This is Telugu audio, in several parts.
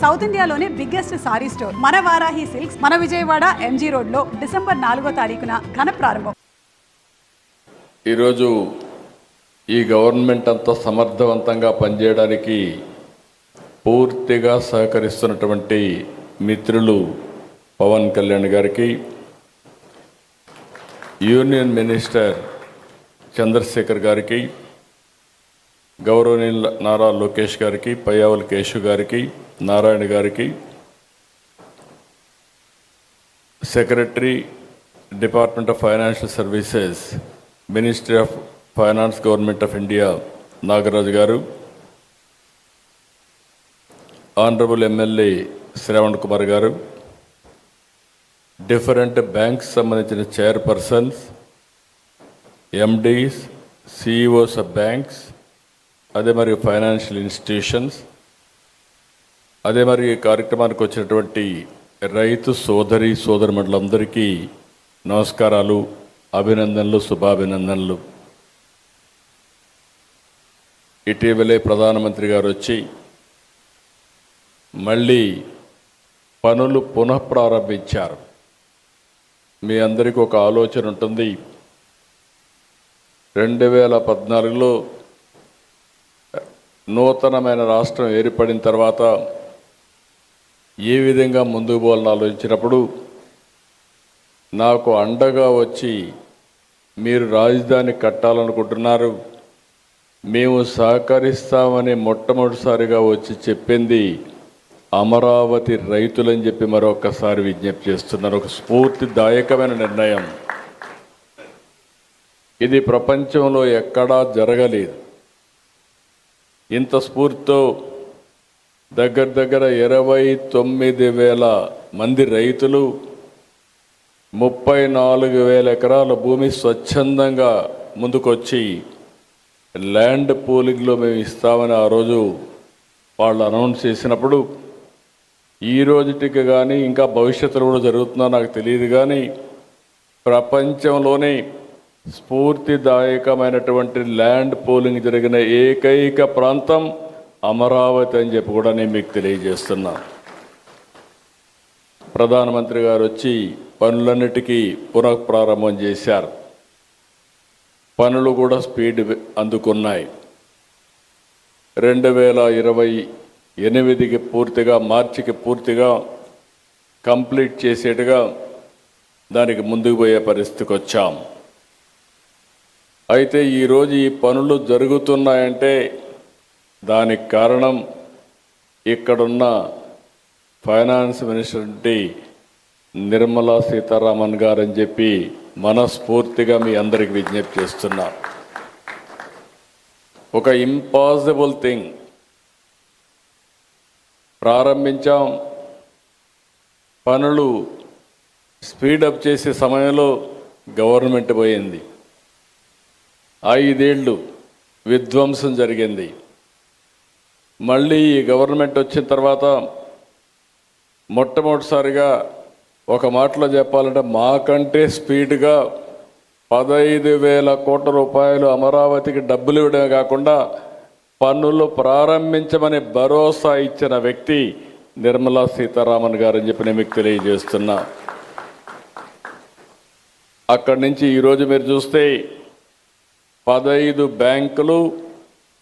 సౌత్ ఇండియాలోనే బిగ్గెస్ట్ సారీ స్టోర్. మన వారాహి సిల్క్స్ మన విజయవాడ ఎంజీ రోడ్లో డిసెంబర్ నాలుగో తారీఖున ఘన ప్రారంభం. ఈరోజు ఈ గవర్నమెంట్ అంతా సమర్థవంతంగా పనిచేయడానికి పూర్తిగా సహకరిస్తున్నటువంటి మిత్రులు పవన్ కళ్యాణ్ గారికి యూనియన్ మినిస్టర్ చంద్రశేఖర్ గారికి గౌరవనీయుల నారా లోకేష్ గారికి పయ్యావుల కేశు గారికి నారాయణ గారికి secretary department of financial services ministry of finance government of India Nagaraju garu honourable MLA Shravan Kumar garu different banks సంబంధించిన chairpersons MDs CEOs of banks అదే మరి ఫైనాన్షియల్ ఇన్స్టిట్యూషన్స్ అదే మరి ఈ కార్యక్రమానికి వచ్చినటువంటి రైతు సోదరి సోదరుమండలందరికీ నమస్కారాలు అభినందనలు శుభాభినందనలు. ఇటీవలే ప్రధానమంత్రి గారు వచ్చి మళ్ళీ పనులు పునఃప్రారంభించారు మీ అందరికీ ఒక ఆలోచన ఉంటుంది. రెండు వేల పద్నాలుగులో నూతనమైన రాష్ట్రం ఏర్పడిన తర్వాత ఏ విధంగా ముందుకు పోవాలని ఆలోచించినప్పుడు నాకు అండగా వచ్చి మీరు రాజధాని కట్టాలనుకుంటున్నారు. మేము సహకరిస్తామని మొట్టమొదటిసారిగా వచ్చి చెప్పింది అమరావతి రైతులని చెప్పి మరొకసారి విజ్ఞప్తి చేస్తున్నారు ఒక స్ఫూర్తిదాయకమైన నిర్ణయం. ఇది ప్రపంచంలో ఎక్కడా జరగలేదు. ఇంత స్ఫూర్తితో దగ్గర దగ్గర ఇరవై తొమ్మిది వేల మంది రైతులు ముప్పై నాలుగు వేల ఎకరాల భూమి స్వచ్ఛందంగా ముందుకొచ్చి ల్యాండ్ పూలింగ్లో మేము ఇస్తామని ఆ రోజు వాళ్ళు అనౌన్స్ చేసినప్పుడు ఈ రోజుటికి కానీ ఇంకా భవిష్యత్తులో కూడా జరుగుతుందో నాకు తెలియదు కానీ ప్రపంచంలోనే స్ఫూర్తిదాయకమైనటువంటి ల్యాండ్ పోలింగ్ జరిగిన ఏకైక ప్రాంతం అమరావతి అని చెప్పి కూడా నేను మీకు తెలియజేస్తున్నా. ప్రధానమంత్రి గారు వచ్చి పనులన్నిటికీ పునఃప్రారంభం చేశారు. పనులు కూడా స్పీడ్ అందుకున్నాయి. రెండు వేల ఇరవై ఎనిమిదికి పూర్తిగా మార్చికి పూర్తిగా కంప్లీట్ చేసేట్టుగా దానికి ముందుకు పోయే పరిస్థితికి వచ్చాం. అయితే ఈరోజు ఈ పనులు జరుగుతున్నాయంటే దానికి కారణం ఇక్కడున్న ఫైనాన్స్ మినిస్టర్ అంటే నిర్మలా సీతారామన్ గారని చెప్పి మనస్ఫూర్తిగా మీ అందరికి విజ్ఞప్తి చేస్తున్నా. ఒక ఇంపాసిబుల్ థింగ్ ప్రారంభించాం. పనులు స్పీడప్ చేసే సమయంలో గవర్నమెంట్ పోయింది. ఐదేళ్ళు విధ్వంసం జరిగింది. మళ్ళీ ఈ గవర్నమెంట్ వచ్చిన తర్వాత మొట్టమొదటిసారిగా ఒక మాటలో చెప్పాలంటే మాకంటే స్పీడ్గా పదహైదు వేల కోట్ల రూపాయలు అమరావతికి డబ్బులు ఇవ్వడమే కాకుండా పన్నులు ప్రారంభించమని భరోసా ఇచ్చిన వ్యక్తి నిర్మలా సీతారామన్ గారని చెప్పి నేను మీకు తెలియజేస్తున్నా. అక్కడి నుంచి ఈరోజు మీరు చూస్తే పదైదు బ్యాంకులు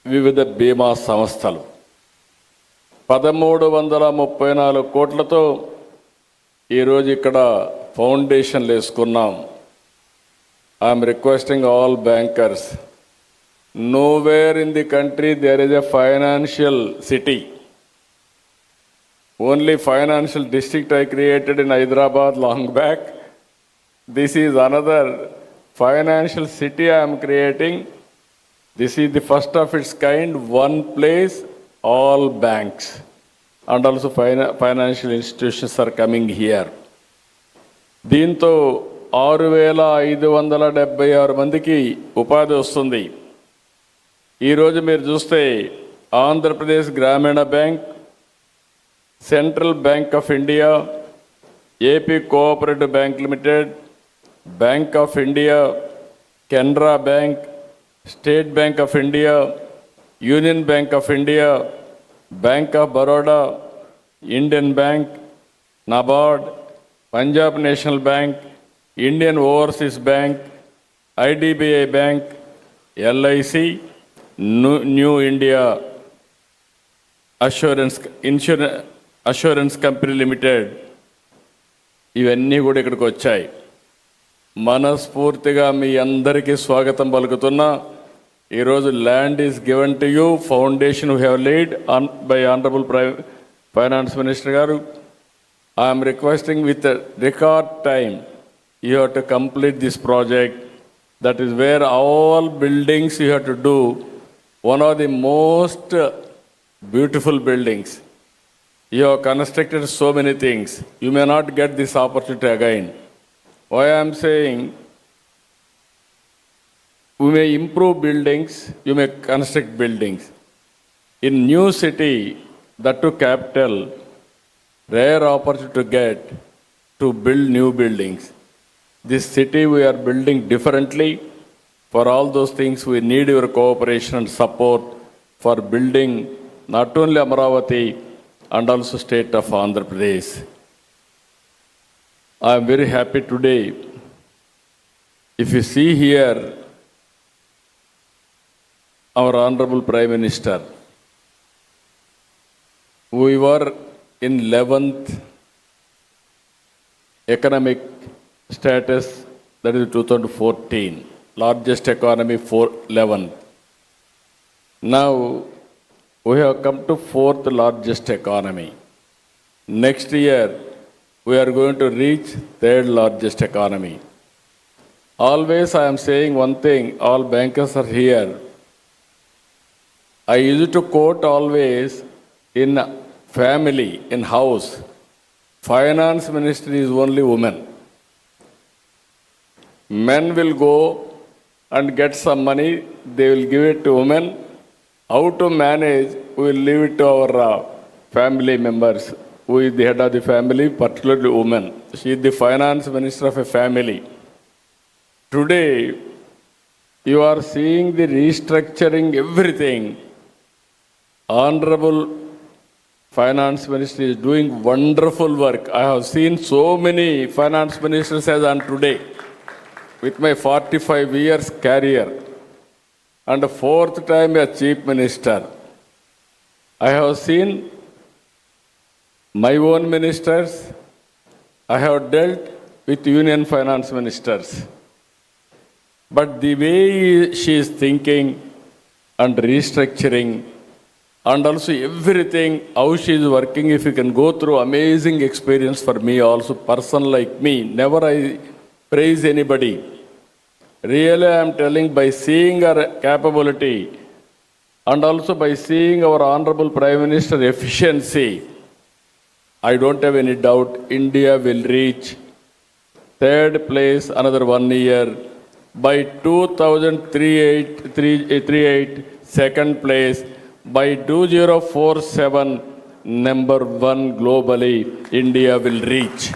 వివిధ బీమా సంస్థలు. పదమూడు వందల ముప్పై నాలుగు కోట్లతో ఈరోజు ఇక్కడ ఫౌండేషన్లు వేసుకున్నాం I'm requesting all bankers nowhere in the country there is a financial city only financial district I created in Hyderabad long back this is another financial city I'm creating this is the first of its kind one place all banks and also fina financial institutions are coming here దీంతో ఆరు వేల ఐదు వందల డెబ్బై ఆరు మందికి ఉపాధి వస్తుంది. ఈరోజు మీరు చూస్తే Andhra Pradesh Grameena bank central bank of India AP cooperative bank limited bank of India Canara bank state bank of India union bank of India bank of Baroda Indian bank NABARD Punjab national bank Indian overseas bank IDBI bank LIC new India assurance insurance assurance company limited ఇవన్నీ కూడా ఇక్కడికి వచ్చాయి. మనస్ఫూర్తిగా మీ అందరికీ స్వాగతం పలుకుతున్నా. ఈరోజు land is given to you foundation we have lead on by honourable pri finance minister garu. I'm requesting with record time you have to complete this project that is where all buildings you have to do one of the most beautiful buildings you have constructed so many things you may not get this opportunity again Why I am saying, we may improve buildings, you may construct buildings. In new city, that to capital, rare opportunity to get to build new buildings. This city we are building differently. For all those things, we need your cooperation and support for building not only Amaravati and also state of Andhra Pradesh. I am very happy today. If you see here, our Honorable Prime Minister, we were in 11th economic status, that is 2014, largest economy for 11th. Now, we have come to fourth largest economy. Next year, we are going to reach third largest economy. Always I am saying one thing, all bankers are here. I used to quote always in family, in house, finance minister is only woman. Men will go and get some money, they will give it to women. How to manage, we will leave it to our uh, family members. Who is the head of the family, particularly woman. She is the finance minister of a family. Today, you are seeing the restructuring everything. Honorable finance minister is doing wonderful work. I have seen so many finance ministers as on today with my 45 years career and fourth time as chief minister. I have seen my own ministers. I have dealt with union finance ministers. But the way she is thinking and restructuring and also everything, how she is working, if you can go through amazing experience for me also, person like me, never I praise anybody. Really, I am telling by seeing her capability and also by seeing our Honorable Prime Minister efficiency, I don't have any doubt India will reach third place another one year. By 2038, second place. By 2047, number one globally, India will reach.